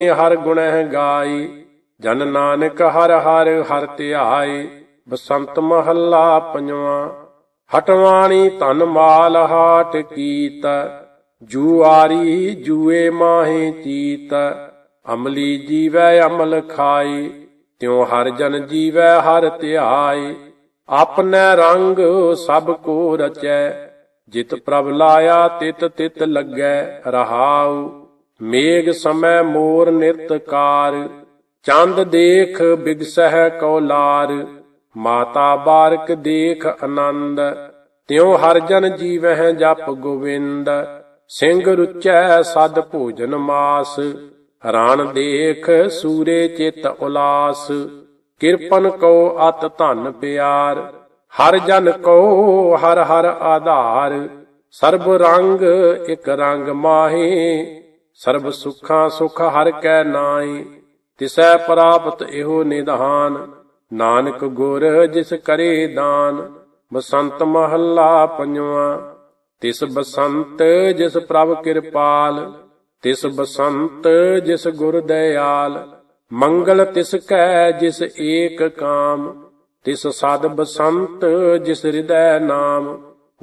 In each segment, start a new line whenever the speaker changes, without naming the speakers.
ਹਰ ਗੁਣਹਿ ਗਾਈ, ਜਨ ਨਾਨਕ ਹਰ ਹਰ ਹਰ ਧਿਆਏ ਬਸੰਤ ਮਹੱਲਾ ਪੰਜਵਾਂ, ਹਟਵਾਣੀ ਧਨ ਮਾਲ ਹਾਟ ਕੀਤ ਜੂਆਰੀ ਜੂਏ ਮਾਹੇ ਚੀਤ, ਅਮਲੀ ਜੀਵੈ ਅਮਲ ਖਾਈ, ਤਿਉ ਹਰ ਜਨ ਜੀਵੈ ਹਰ ਧਿਆਏ ਆਪਨੇ ਰੰਗ ਸਭ ਕੋ ਰਚੈ, ਜਿਤ ਪ੍ਰਭ ਲਾਇਆ ਤਿਤ ਤਿਤ ਲੱਗੈ ਰਹਾਉ। ਮੇਘ ਸਮੈ ਮੋਰ ਨਿਰਤਕਾਰ ਚੰਦ ਦੇਖ ਬਿਗਸਹਿ ਕੋਲਾਰ ਮਾਤਾ ਬਾਰਕ ਦੇਖ ਆਨੰਦ, ਤਿਉ ਹਰ ਜਨ ਜੀਵਹਿ ਜਪ ਗੋਵਿੰਦ, ਸਿੰਘ ਰੁਚੈ ਸਦ ਭੋਜਨ ਮਾਸ, ਰਾਣ ਦੇਖ ਸੂਰੇ ਚਿਤ ਉਲਾਸ, ਕਿਰਪਨ ਕੋ ਅਤ ਧਨ ਪਿਆਰ, ਹਰ ਜਨ ਕੋ ਹਰ ਹਰ ਆਧਾਰ, ਸਰਬ ਰੰਗ ਇਕ ਰੰਗ ਮਾਹੇ ਸਰਬ ਸੁਖਾਂ ਸੁਖ ਹਰ ਕੈ ਨਾਈ ਤਿਸੈ ਪ੍ਰਾਪਤ ਇਹੋ ਨਿਧਾਨ। ਨਾਨਕ ਗੁਰ ਜਿਸ ਕਰੇ ਦਾਨ, ਬਸੰਤ ਮਹੱਲਾ ਪੰਜਵਾਂ। ਤਿਸ ਬਸੰਤ ਜਿਸ ਪ੍ਰਭ ਕਿਰਪਾਲ, ਤਿਸ ਬਸੰਤ ਜਿਸ ਗੁਰ ਦਇਆਲ। ਮੰਗਲ ਤਿਸ ਕੈ ਜਿਸ ਏਕ ਕਾਮ, ਤਿਸ ਸਦ ਬਸੰਤ ਜਿਸ ਹਿਰਦੈ ਨਾਮ।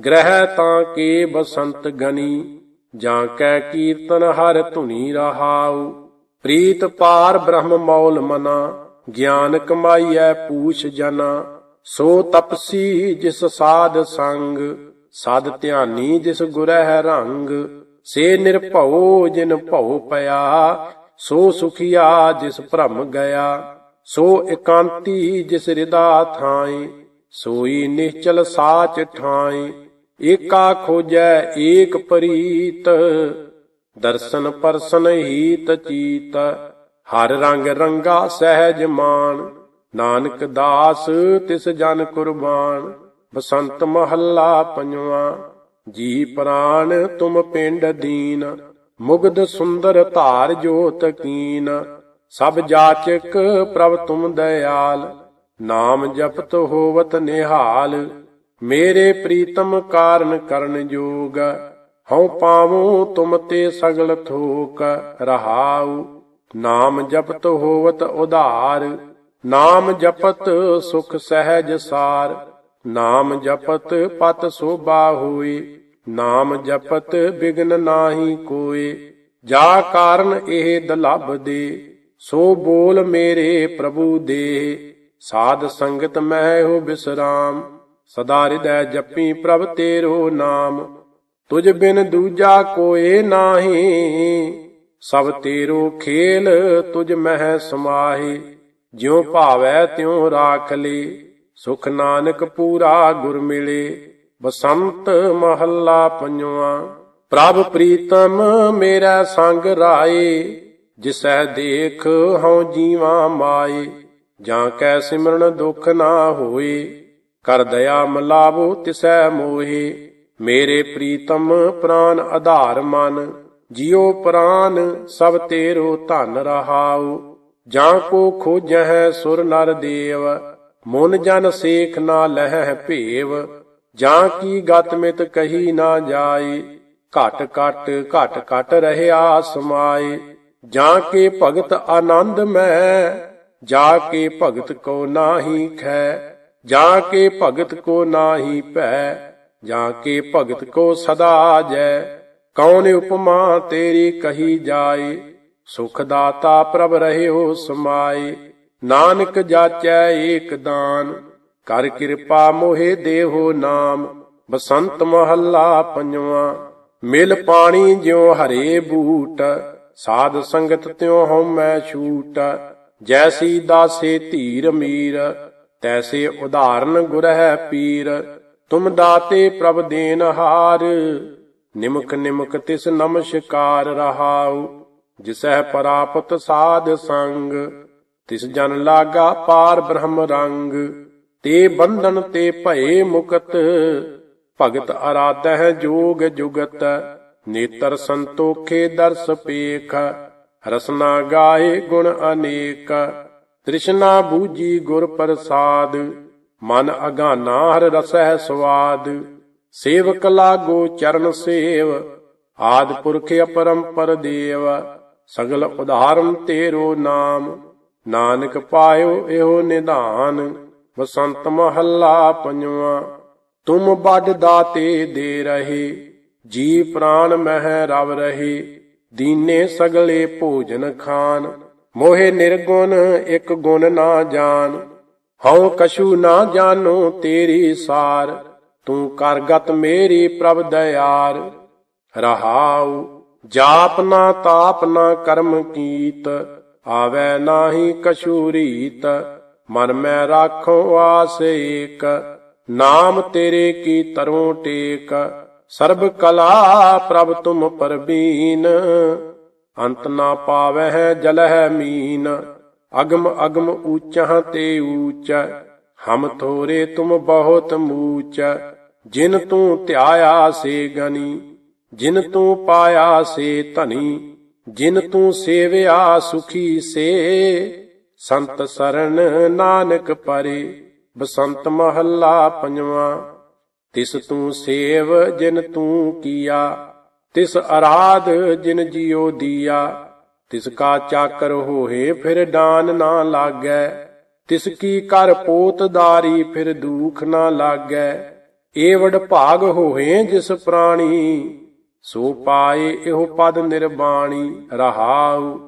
ਗ੍ਰਹਿ ਤਾਂ ਕੇ ਬਸੰਤ ਗਨੀ। ਜਾਂ ਕੈ ਕੀਰਤਨ ਹਰ ਧੁਨੀ ਰਹਾਉ। ਪ੍ਰੀਤ ਪਾਰ ਬ੍ਰਹਮ ਮੌਲ ਮਨਾ, ਗਿਆਨ ਕਮਾਈਐ ਪੂਛ ਜਨਾ। ਸੋ ਤਪਸੀ ਜਿਸ ਸਾਧ ਸੰਗ, ਸਦ ਧਿਆਨੀ ਜਿਸ ਗੁਰਹਿ ਰੰਗ। ਸੇ ਨਿਰਭਉ ਜਿਨ ਭਉ ਪਿਆ, ਸੋ ਸੁਖੀਆ ਜਿਸ ਭ੍ਰਮ ਗਿਆ। ਸੋ ਇਕਾਂਤੀ ਜਿਸ ਹਿਰਦਾ ਥਾਈ ਸੋਈ ਨਿਸ਼ਚਲ ਸਾਚ ਠਾਈ ਏਕਾ ਖੋਜੈ ਏਕ ਪ੍ਰੀਤ, ਦਰਸ਼ਨ ਪਰਸਨ ਹੀਤ ਚੀਤ, ਹਰ ਰੰਗ ਰੰਗਾ ਸਹਿਜ ਮਾਨ ਨਾਨਕ ਦਾਸ ਤਿਸ ਜਨ ਕੁਰਬਾਨ, ਬਸੰਤ ਮਹੱਲਾ ਪੰਜਵਾਂ, ਜੀ ਪ੍ਰਾਨ ਤੁਮ ਪਿੰਡ ਦੀਨ, ਮੁਗਧ ਸੁੰਦਰ ਧਾਰ ਜੋਤ ਕੀਨ, ਸਭ ਜਾਚਕ ਪ੍ਰਭ ਤੁਮ ਦਇਆਲ, ਨਾਮ ਜਪਤ ਹੋਵਤ ਨਿਹਾਲ ਮੇਰੇ ਪ੍ਰੀਤਮ ਕਾਰਨ ਕਰਨ ਜੋਗ, ਹਉ ਪਾਵੂੰ ਤੁਮ ਤੇ ਸਗਲ ਥੋਕ, ਰਹਾਉ, ਨਾਮ ਜਪਤ ਹੋਵਤ ਉਧਾਰ, ਨਾਮ ਜਪਤ ਸੁਖ ਸਹਿਜ ਸਾਰ, ਨਾਮ ਜਪਤ ਪਤ ਸੋਭਾ ਹੋਈ ਨਾਮ ਜਪਤ ਬਿਗਨ ਨਾਹੀ ਕੋਏ, ਜਾ ਕਾਰਨ ਇਹ ਦਲਬ ਦੇ, ਸੋ ਬੋਲ ਮੇਰੇ ਪ੍ਰਭੂ ਦੇ, ਸਾਧ ਸੰਗਤ ਮੈਂ ਹੋ ਬਿਸਰਾਮ ਸਦਾ ਹਿਰਦੈ ਜਪੀ ਪ੍ਰਭ ਤੇਰੋ ਨਾਮ, ਤੁਝ ਬਿਨ ਦੂਜਾ ਕੋਏ ਨਾਹੀ। ਸਭ ਤੇਰੋ ਖੇਲ ਤੁਝ ਮਹਿ ਸਮਾਹੀ, ਜਿਉ ਭਾਵੈ ਤਿਉ ਰਾਖ ਲੇ। ਸੁਖ ਨਾਨਕ ਪੂਰਾ ਗੁਰ ਮਿਲੇ, ਬਸੰਤ ਮਹੱਲਾ ਪੰਜਵਾਂ। ਪ੍ਰਭ ਪ੍ਰੀਤਮ ਮੇਰਾ ਸੰਗ ਰਾਏ, ਜਿਸੈ ਦੇਖ ਹਉ ਜੀਵਾ ਮਾਏ ਜਾਂ ਕੈ ਸਿਮਰਨ ਦੁਖ ਨਾ ਹੋਏ ਕਰ ਦਇਆ ਮਲਾਵੋ ਤਿਸੈ ਮੋਹੇ। ਮੇਰੇ ਪ੍ਰੀਤਮ ਪ੍ਰਾਨ ਆਧਾਰ ਮਨ, ਜਿਉ ਪ੍ਰਾਨ ਸਭ ਤੇਰੋ ਧਨ ਰਹਾਉ। ਜਾਂ ਕੋ ਖੋਜਹਿ ਸੁਰ ਨਰ ਦੇਵ, ਮਨ ਜਨ ਸੇਖ ਨਾ ਲਹਿ ਭੇਵ। ਜਾਂ ਕੀ ਗਤਮਿਤ ਕਹੀ ਨਾ ਜਾਏ ਘਟ ਘਟ ਘਟ ਘਟ ਰਹਿਆ ਸਮਾਏ ਜਾਂ ਕੇ ਭਗਤ ਆਨੰਦ ਮੈਂ, ਜਾ ਕੇ ਭਗਤ ਕੋ ਨਾਹੀ ਖੈ। ਜਾ ਕੇ ਭਗਤ ਕੋ ਨਾਹੀ ਭੈ, ਜਾ ਕੇ ਭਗਤ ਕੋ ਸਦਾ ਜੈ। ਕੌਣ ਉਪਮਾ ਤੇਰੀ ਕਹੀ ਜਾਏ, ਸੁਖ ਦਾਤਾ ਪ੍ਰਭ ਰਹਿਓ ਸਮਾਏ। ਨਾਨਕ ਜਾਚੈ ਏਕ ਦਾਨ, ਕਰ ਕਿਰਪਾ ਮੋਹਿ ਦੇਹੋ ਨਾਮ। ਬਸੰਤ ਮਹੱਲਾ ਪੰਜਵਾਂ, ਮਿਲ ਪਾਣੀ ਜਿਉ ਹਰੇ ਬੂਟ। ਸਾਧ ਸੰਗਤ ਤਿਉ ਹਉਮੈ ਛੂਟ, ਜੈਸੀ ਦਾਸੇ ਧੀਰ ਮੀਰ। ਤੈਸੇ ਉਦਾਹਰਨ ਗੁਰਹਿ ਪੀਰ, ਤੁਮ ਦਾਤੇ ਪ੍ਰਭ ਦੇਨ ਹਾਰ। ਨਿਮਕ ਨਿਮਕ ਤਿਸ ਨਮਸਕਾਰ ਰਹਾਉ, ਜਿਸਹਿ ਪਰਾਪਤ ਸਾਧ ਸੰਗ। ਤਿਸ ਜਨ ਲਾਗਾ ਪਾਰ ਬ੍ਰਹਮ ਰੰਗ, ਤੇ ਬੰਧਨ ਤੇ ਭਏ ਮੁਕਤ। ਭਗਤ ਅਰਾਧਹਿ ਜੋਗ ਜੁਗਤ, ਨੇਤਰ ਸੰਤੋਖੇ ਦਰਸ ਪੇਖ। ਰਸਨਾ ਗਾਏ ਗੁਣ ਅਨੇਕ। ਤ੍ਰਿਸ਼ਨਾ ਬੂਜੀ ਗੁਰ ਪ੍ਰਸਾਦ, ਮਨ ਅਗਾਨਾ ਹਰ ਰਸਹਿ ਸਵਾਦ। ਸੇਵਕ ਲਾਗੋ ਚਰਨ ਸੇਵ, ਆਦ ਪੁਰਖ ਅਪਰੰਪਰ ਦੇਵ। ਸਗਲ ਉਧਾਰਨ ਤੇਰੋ ਨਾਮ, ਨਾਨਕ ਪਾਇਓ ਇਹੋ ਨਿਧਾਨ। ਬਸੰਤ ਮਹੱਲਾ ਪੰਜਵਾ, ਤੁਮ ਵੱਡ ਦਾਤੇ ਦੇ ਰਹੇ। ਜੀ ਪ੍ਰਾਨ ਮਹਿ ਰਵ ਰਹੇ, ਦੀਨੇ ਸਗਲੇ ਭੋਜਨ ਖਾਨ। ਮੋਹਿ ਨਿਰਗੁਣ ਇੱਕ ਗੁਣ ਨਾ ਜਾਣ। ਹਉ ਕਛੂ ਨਾ ਜਾਣੋ ਤੇਰੀ ਸਾਰ, ਤੂੰ ਕਰਗਤ ਮੇਰੀ ਪ੍ਰਭ ਦਇਆਰ। ਰਹਾਉ, ਜਾਪ ਨਾ ਤਾਪ ਨਾ ਕਰਮ ਕੀਤ, ਆਵੈ ਨਾਹੀ ਕਛੂ ਰੀਤ। ਮਨ ਮੈਂ ਰਾਖੋ ਆਸ ਏਕ, ਨਾਮ ਤੇਰੇ ਕੀ ਤਰੋਂ ਟੇਕ। ਸਰਬ ਕਲਾ ਪ੍ਰਭ ਤੁਮ ਪਰਬੀਨ। ਅੰਤ ਨਾ ਪਾਵਹਿ ਜਲਹਿ ਮੀਨ, ਅਗਮ ਅਗਮ ਊਚਾ ਤੇ ਊਚ ਹਮ ਥੋਰੇ ਤੁਮ ਬਹੁਤ ਮੂਚ ਜਿਨ ਤੂੰ ਧਿਆਇਆ ਸੇ ਗਨੀ, ਜਿਨ ਤੂੰ ਪਾਇਆ ਸੇ ਧਨੀ, ਜਿਨ ਤੂੰ ਸੇਵਿਆ ਸੁਖੀ ਸੇ, ਸੰਤ ਸਰਣ ਨਾਨਕ ਪਰੇ, ਬਸੰਤ ਮਹੱਲਾ ਪੰਜਵਾ, ਤਿਸ ਤੂੰ ਸੇਵ ਜਿਨ ਤੂੰ ਕੀਆ ਤਿਸ ਅਰਾਧ ਜਿਨ ਜਿਉ ਦੀਆ, ਤਿਸ ਕਾ ਚਾਕਰ ਹੋਏ ਫਿਰ ਡਾਨ ਨਾ ਲਾਗੈ, ਤਿਸ ਕੀ ਕਰ ਪੋਤਦਾਰੀ ਫਿਰ ਦੁਖ ਨਾ ਲਾਗੈ, ਏਵੜ ਭਾਗ ਹੋਏ ਜਿਸ ਪ੍ਰਾਣੀ, ਸੋ ਪਾਏ ਇਹੋ ਪਦ ਨਿਰਬਾਣੀ, ਰਹਾਉ,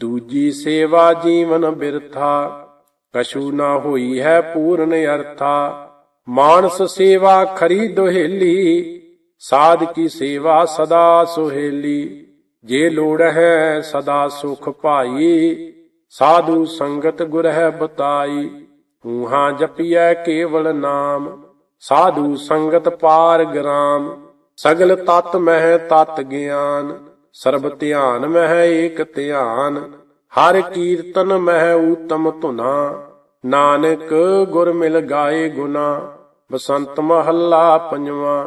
ਦੂਜੀ ਸੇਵਾ ਜੀਵਨ ਬਿਰਥਾ, ਕਛੂ ਨਾ ਹੋਈ ਹੈ ਪੂਰਨ ਅਰਥਾ, ਮਾਨਸ ਸੇਵਾ ਖਰੀ ਦੁਹੇਲੀ ਸਾਧ ਕੀ ਸੇਵਾ ਸਦਾ ਸੁਹੇਲੀ, ਜੇ ਲੋੜ ਹੈ ਸਦਾ ਸੁਖ ਭਾਈ। ਸਾਧੂ ਸੰਗਤ ਗੁਰ ਹੈ ਬਤਾਈ, ਊਹਾਂ ਜਪੀਐ ਕੇਵਲ ਨਾਮ। ਸਾਧੂ ਸੰਗਤ ਪਾਰ ਗ੍ਰਾਮ, ਸਗਲ ਤਤ ਮਹਿ ਤਤ ਗਿਆਨ। ਸਰਬ ਧਿਆਨ ਮਹਿ ਏਕ ਧਿਆਨ, ਹਰ ਕੀਰਤਨ ਮਹਿ ਊਤਮ ਧੁਨਾ। ਨਾਨਕ ਗੁਰ ਮਿਲ ਗਾਏ ਗੁਨਾ, ਬਸੰਤ ਮਹੱਲਾ ਪੰਜਵਾਂ।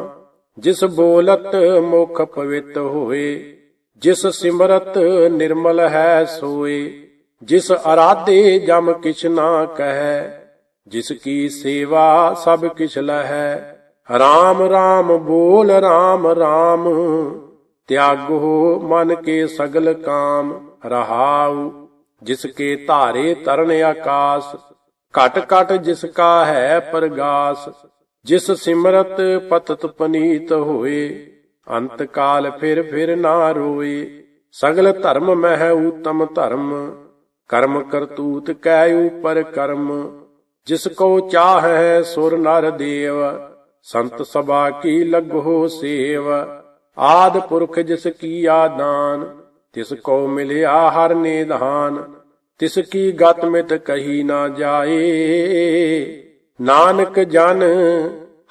ਜਿਸ ਬੋਲਤ ਮੁਖ ਪਵਿੱਤ ਹੋਏ, ਜਿਸ ਸਿਮਰਤ ਨਿਰਮਲ ਹੈ ਸੋਏ, ਜਿਸ ਅਰਾਧੇ ਜਮ ਕਿਛ ਨਾ ਕਹੈ, ਜਿਸ ਕੀ ਸੇਵਾ ਸਭ ਕਿਛ ਲਹੈ। ਰਾਮ ਰਾਮ ਬੋਲ, ਰਾਮ ਰਾਮ, ਤਿਆਗੋ ਮਨ ਕੇ ਸਗਲ ਕਾਮ, ਰਹਾਉ, ਜਿਸ ਕੇ ਧਾਰੇ ਤਰਨ ਆਕਾਸ, ਘਟ ਘਟ ਜਿਸ ਕਾ ਹੈ ਪਰਗਾਸ। ਜਿਸ ਸਿਮਰਤ ਪਤਤ ਪਨੀਤ ਹੋਏ, ਅੰਤ ਕਾਲ ਫਿਰ ਫਿਰ ਨਾ ਰੋਏ। ਸਗਲ ਧਰਮ ਮਹਿ ਉਤਮ ਧਰਮ, ਕਰਮ ਕਰਤੂਤ ਕੈ ਉਪਰ ਕਰਮ। ਜਿਸ ਕੋ ਚਾਹੈ ਸੁਰ ਨਰ ਦੇਵ, ਸੰਤ ਸਭਾ ਕੀ ਲਗੋ ਸੇਵ। ਆਦ ਪੁਰਖ ਜਿਸ ਕੀ ਆਦਾਨ ਤਿਸ ਕੋ ਮਿਲਿਆ ਹਰ ਨਿਧਾਨ। ਤਿਸ ਕੀ ਗਤ ਮਿਤ ਕਹੀ ਨਾ ਜਾਏ। ਨਾਨਕ ਜਨ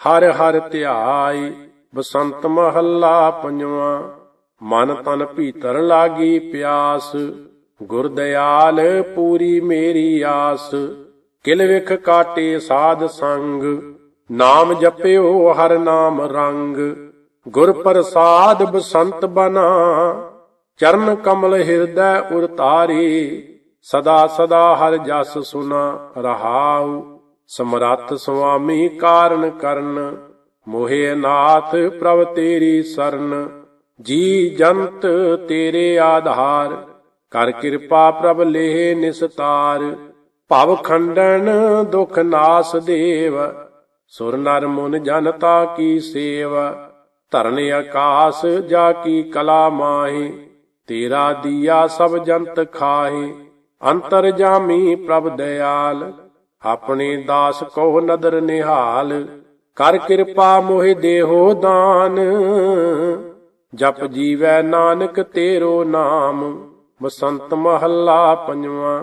ਹਰ ਹਰ ਧਿਆਈ ਬਸੰਤ ਮਹੱਲਾ ਪੰਜਵਾ। ਮਨ ਤਨ ਭੀਤਰ ਲਾਗੀ ਪਿਆਸ ਗੁਰ ਦਿਆਲ ਪੂਰੀ ਮੇਰੀ ਆਸ। ਕਿਲ ਵਿਖ ਕਾਟੇ ਸਾਧ ਸੰਗ, ਨਾਮ ਜਪਿਓ ਹਰ ਨਾਮ ਰੰਗ। ਗੁਰ ਪ੍ਰਸਾਦ ਬਸੰਤ ਬਨਾ, ਚਰਨ ਕਮਲ ਹਿਰਦੈ ਉਰਤਾਰੀ ਸਦਾ ਸਦਾ ਹਰ ਜਸ ਸੁਨਾ ਰਹਾਉ। ਸਮਰੱਥ ਸੁਆਮੀ ਕਾਰਨ ਕਰਨ, ਮੋਹਿ ਨਾਥ ਪ੍ਰਭ ਤੇਰੀ ਸਰਨ। ਜੀ ਜੰਤ ਤੇਰੇ ਆਧਾਰ, ਕਰ ਕਿਰਪਾ ਪ੍ਰਭ ਲੇਹ ਨਿਸਤਾਰ। ਭਵ ਖੰਡਨ ਦੁਖ ਨਾਸ ਦੇਵ, ਸੁਰ ਨਰ ਮੁਨ ਜਨਤਾ ਕੀ ਸੇਵ। ਧਰਨ ਆਕਾਸ ਜਾ ਕੀ ਕਲਾ ਮਾਹੀ, ਤੇਰਾ ਦੀਆ ਸਭ ਜੰਤ ਖਾਹੀ। ਅੰਤਰ ਜਾਮੀ ਪ੍ਰਭ ਦਇਆਲ। ਆਪਣੇ ਦਾਸ ਕੋ ਨਦਰ ਨਿਹਾਲ, ਕਰ ਕਿਰਪਾ ਮੋਹਿ ਦੇਹੋ ਦਾਨ। ਜਪ ਜੀਵੈ ਨਾਨਕ ਤੇਰੋ ਨਾਮ, ਬਸੰਤ ਮਹੱਲਾ ਪੰਜਵਾਂ।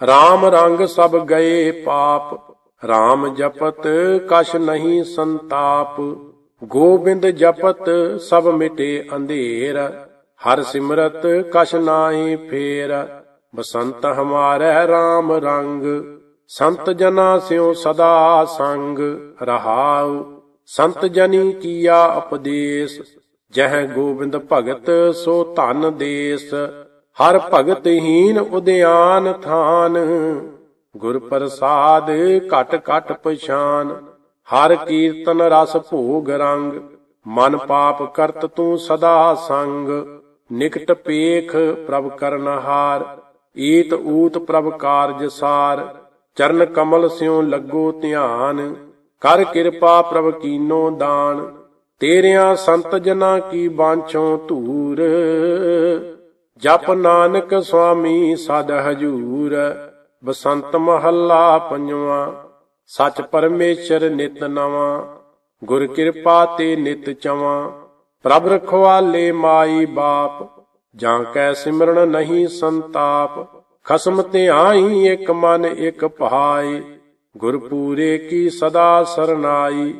RAM ਰੰਗ ਸਭ ਗਏ ਪਾਪ RAM ਜਪਤ ਕਛ ਨਹੀਂ ਸੰਤਾਪ। ਗੋਬਿੰਦ ਜਪਤ ਸਭ ਮਿਟੇ ਅੰਧੇਰ, ਹਰ ਸਿਮਰਤ ਕਛ ਨਾਹੀ ਫੇਰ। ਬਸੰਤ ਹਮਾਰੇ RAM ਰੰਗ। ਸੰਤ ਜਨਾ ਸਿਉ ਸਦਾ ਸੰਗ ਰਹਾਉ। ਸੰਤ ਜਨੀ ਕੀਆ ਉਪਦੇਸ਼, ਜਹ ਗੋਬਿੰਦ ਭਗਤ ਸੋ ਧਨ ਦੇਸ। ਹਰ ਭਗਤ ਹੀਨ ਉਦਿਆਨ ਥਾਨ, ਗੁਰ ਪ੍ਰਸਾਦ ਘਟ ਘਟ ਪਛਾਨ। ਹਰ ਕੀਰਤਨ ਰਸ ਭੋਗ ਰੰਗ, ਮਨ ਪਾਪ ਕਰਤ ਤੂੰ ਸਦਾ ਸੰਗ। ਨਿਕਟ ਪੇਖ ਪ੍ਰਭ ਕਰਨਹਾਰ ਈਤ ਊਤ ਪ੍ਰਭ ਕਾਰਜ ਸਾਰ। ਚਰਨ ਕਮਲ ਸਿਉ ਲੱਗੋ ਧਿਆਨ, ਕਰ ਕਿਰਪਾ ਪ੍ਰਭ ਕੀਨੋ ਦਾਨ। ਤੇਰਿਆਂ ਸੰਤ ਜਨਾ ਕੀ ਬਾਂਛੋਂ ਧੂਰ, ਜਪ ਨਾਨਕ ਸੁਆਮੀ ਸਦ ਹਜੂਰ। ਬਸੰਤ ਮਹੱਲਾ ਪੰਜਵਾ, ਸਚ ਪਰਮੇਸ਼ਰ ਨਿਤ ਨਵਾਂ। ਗੁਰ ਕਿਰਪਾ ਤੇ ਨਿਤ ਚਵਾਂ, ਪ੍ਰਭ ਰਖਵਾਲੇ ਮਾਈ ਬਾਪ। ਜਾਂ ਕੈ ਸਿਮਰਨ ਨਹੀਂ ਸੰਤਾਪ। ਖਸਮ ਤੇ ਆਈ ਇੱਕ ਮਨ ਇੱਕ ਭਾਈ ਗੁਰ ਪੂਰੇ ਕੀ ਸਦਾ ਸਰਨਾਈ।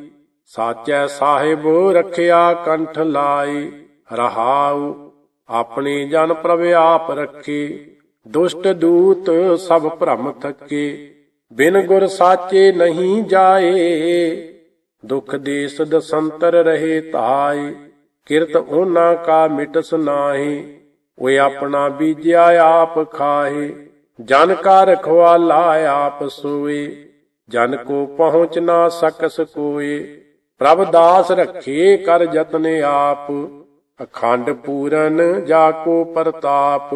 ਸਾਚੈ ਸਾਹਿਬ ਰਖਿਆ ਕੰਠ ਲਾਈ, ਰਹਾਉ ਆਪਣੇ ਜਨ ਪ੍ਰਭ ਆਪ ਰੱਖੇ। ਦੁਸ਼ਟ ਦੂਤ ਸਭ ਭ੍ਰਮ ਥੱਕੇ, ਬਿਨ ਗੁਰ ਸਾਚੇ ਨਹੀਂ ਜਾਏ। ਦੁਖ ਦੇ ਸਦ ਰਹੇ ਧਾਈ ਕਿਰਤ ਉਹਨਾਂ ਕਾ ਮਿਟਸ ਨਾਹੀ। ਓਏ ਆਪਣਾ ਬੀਜਿਆ ਆਪ ਖਾਹੇ, ਜਨ ਕਾ ਰਖਵਾਲਾ ਆਪ ਸੋਏ, ਜਨ ਕੋ ਪਹੁੰਚ ਨਾ ਸਕਸ ਕੋਏ, ਪ੍ਰਭ ਦਾਸ ਰੱਖੇ ਕਰ ਯਤਨ ਆਪ, ਅਖੰਡ ਪੂਰਨ ਜਾ ਕੋ ਪ੍ਰਤਾਪ,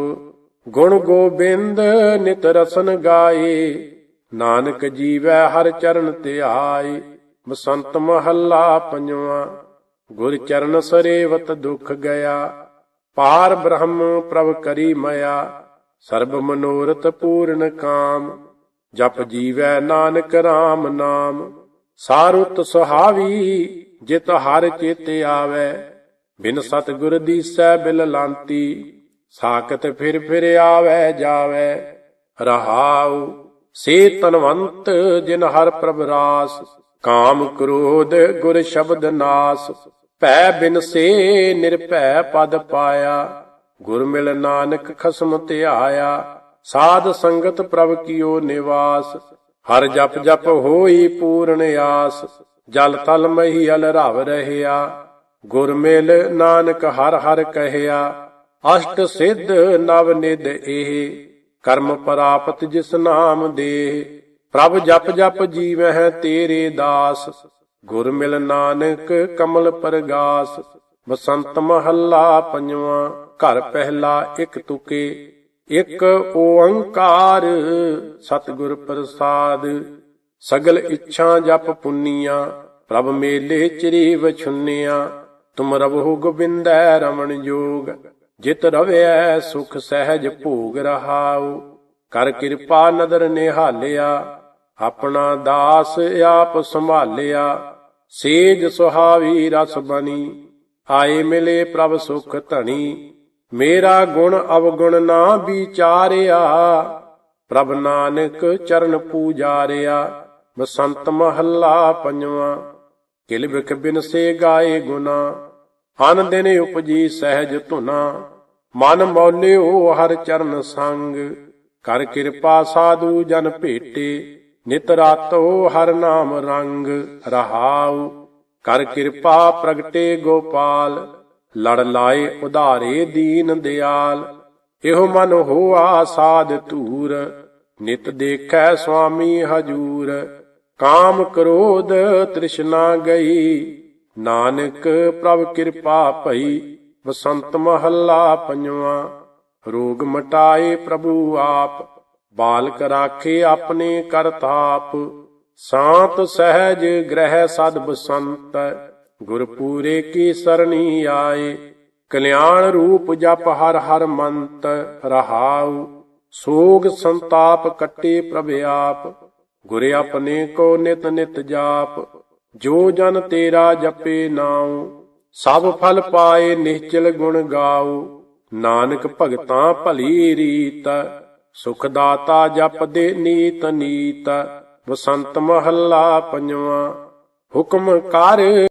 ਗੁਣ ਗੋਬਿੰਦ ਨਿਤ ਰਸਨ ਗਾਏ, ਨਾਨਕ ਜੀਵੈ ਹਰ ਚਰਨ ਧਿਆਏ, ਬਸੰਤ ਮਹੱਲਾ ਪੰਜਵਾ, ਗੁਰ ਚਰਨ ਸਰੇਵਤ ਦੁਖ ਗਿਆ। ਪਾਰ ਬ੍ਰਹਮ ਪ੍ਰਭ ਕਰੀ ਮਇਆ, ਸਰਬ ਮਨੋਰਥ ਪੂਰਨ ਕਾਮ, ਜਪ ਜੀਵੈ ਨਾਨਕ RAM ਨਾਮ, ਸਾਰੁਤ ਸੁਹਾਵੀ ਜਿਤ ਹਰ ਚਿਤ ਆਵੈ, ਬਿਨ ਸਤ ਗੁਰ ਦੀਸੈ ਬਿਲ ਲਾਂਤੀ, ਸਾਖਤ ਫਿਰ ਫਿਰ ਆਵੈ ਜਾਵੈ, ਰਹਾਉ ਸੇ ਤਨਵੰਤ ਜਿਨ ਹਰ ਪ੍ਰਭ ਰਾਸ, ਕਾਮ ਕ੍ਰੋਧ ਗੁਰ ਸ਼ਬਦ ਨਾਸ। ਭੈ ਬਿਨ ਸੇ ਨਿਰਭੈ ਪਦ ਪਾਇਆ। ਗੁਰ ਮਿਲ ਨਾਨਕ ਖਸਮ ਧਿਆਇਆ। ਸਾਧ ਸੰਗਤ ਪ੍ਰਭ ਕੀਓ ਨਿਵਾਸ। ਹਰ ਜਪ ਜਪ ਹੋਈ ਪੂਰਨ ਆਸ। ਜਲ ਤਲ ਮਹੀਲ ਰਵ ਰਹਿਆ। ਗੁਰ ਮਿਲ ਨਾਨਕ ਹਰ ਹਰ ਕਹਿਆ। ਅਸ਼ਟ ਸਿੱਧ ਨਵ ਨਿਦ ਇਹ। ਕਰਮ ਪ੍ਰਾਪਤ ਜਿਸ ਨਾਮ ਦੇ। ਪ੍ਰਭ ਜਪ ਜਪ ਜੀਵਹਿ ਤੇਰੇ ਦਾਸ। ਗੁਰ ਮਿਲ ਨਾਨਕ ਕਮਲ ਪਰਗਾਸ, ਬਸੰਤ ਮਹੱਲਾ ਪੰਜਵਾਂ, ਘਰ ਪਹਿਲਾ ਇੱਕ ਤੁਕੇ, ਇੱਕ ਓੰਕਾਰ, ਸਤਿਗੁਰ ਪ੍ਰਸਾਦ, ਸਗਲ ਇੱਛਾ ਜਪ ਪੁੰਨੀਆਂ, ਪ੍ਰਭ ਮੇਲੇ ਚਰੀ ਵਛੁੰਨੀਆਂ, ਤੁਮ ਰਵਹੁ ਗੋਬਿੰਦੈ ਰਮਣ ਜੋਗ, ਜਿਤ ਰਵੈ ਸੁਖ ਸਹਿਜ ਭੋਗ ਰਹਾਉ, ਕਰ ਕਿਰਪਾ ਨਦਰ ਨਿਹਾਲਿਆ, ਆਪਣਾ ਦਾਸ ਆਪ ਸੰਭਾਲਿਆ ਸੇਜ ਸੁਹਾਵੀ ਰਸ ਬਣੀ, ਆਏ ਮਿਲੇ ਪ੍ਰਭ ਸੁਖ ਧਣੀ। ਮੇਰਾ ਗੁਣ ਅਵਗੁਣ ਨਾ ਵਿਚਾਰਿਆ, ਪ੍ਰਭ ਨਾਨਕ ਚਰਨ ਪੂਜਾਰਿਆ। ਬਸੰਤ ਮਹੱਲਾ ਪੰਜਵਾਂ, ਕਿਲ ਵਿਖ ਬਿਨ ਸੇ ਗਾਏ ਗੁਨਾ। ਅਨ ਦਿਨ ਉਪਜੀ ਸਹਿਜ ਧੁਨਾ, ਮਨ ਮੌਲਿਓ ਹਰ ਚਰਨ ਸੰਗ। ਕਰ ਕਿਰਪਾ ਸਾਧੂ ਜਨ ਭੇਟੇ ਨਿਤ ਰਾਤੋ ਹਰ ਨਾਮ ਰੰਗ ਰਹਾਉ, ਕਰ ਕਿਰਪਾ ਪ੍ਰਗਟੇ ਗੋਪਾਲ, ਲੜ ਲਾਏ ਉਧਾਰੇ ਦੀਨ ਦਿਆਲ। ਇਹੋ ਮਨ ਹੋਆ ਸਾਧ ਧੂਰ, ਨਿਤ ਦੇਖੈ ਸੁਆਮੀ ਹਜੂਰ। ਕਾਮ ਕ੍ਰੋਧ ਤ੍ਰਿਸ਼ਨਾ ਗਈ, ਨਾਨਕ ਪ੍ਰਭ ਕਿਰਪਾ ਭਈ ਬਸੰਤ ਮਹੱਲਾ ਪੰਜਵਾਂ। ਰੋਗ ਮਟਾਏ ਪ੍ਰਭੂ ਆਪ ਬਾਲਕ ਰਾਖੇ ਆਪਣੇ ਕਰਤਾਪ ਸਾਤ ਸਹਿਜ ਗ੍ਰਹਿ ਸਦ ਬਸੰਤ, ਗੁਰਪੂਰੇ ਕੀ ਸਰਣੀ ਆਏ, ਕਲਿਆਣ ਰੂਪ ਜਪ ਹਰ ਹਰ ਮੰਤ, ਰਹਾਉ, ਸੋਗ ਸੰਤਾਪ ਕੱਟੇ ਪ੍ਰਭ ਆਪ, ਗੁਰ ਆਪਣੇ ਕੋ ਨਿਤ ਨਿਤ ਜਾਪ, ਜੋ ਜਨ ਤੇਰਾ ਜਪੇ ਨਾਉ, ਸਭ ਫਲ ਪਾਏ ਨਿਹਚਲ ਗੁਣ ਗਾਉ, ਨਾਨਕ ਭਗਤਾਂ ਭਲੀ ਰੀਤ ਸੁਖ ਦਾਤਾ ਜਪਦੇ ਨੀਤ ਨੀਤ ਬਸੰਤ ਮਹੱਲਾ ਪੰਜਵਾਂ ਹੁਕਮ ਕਰ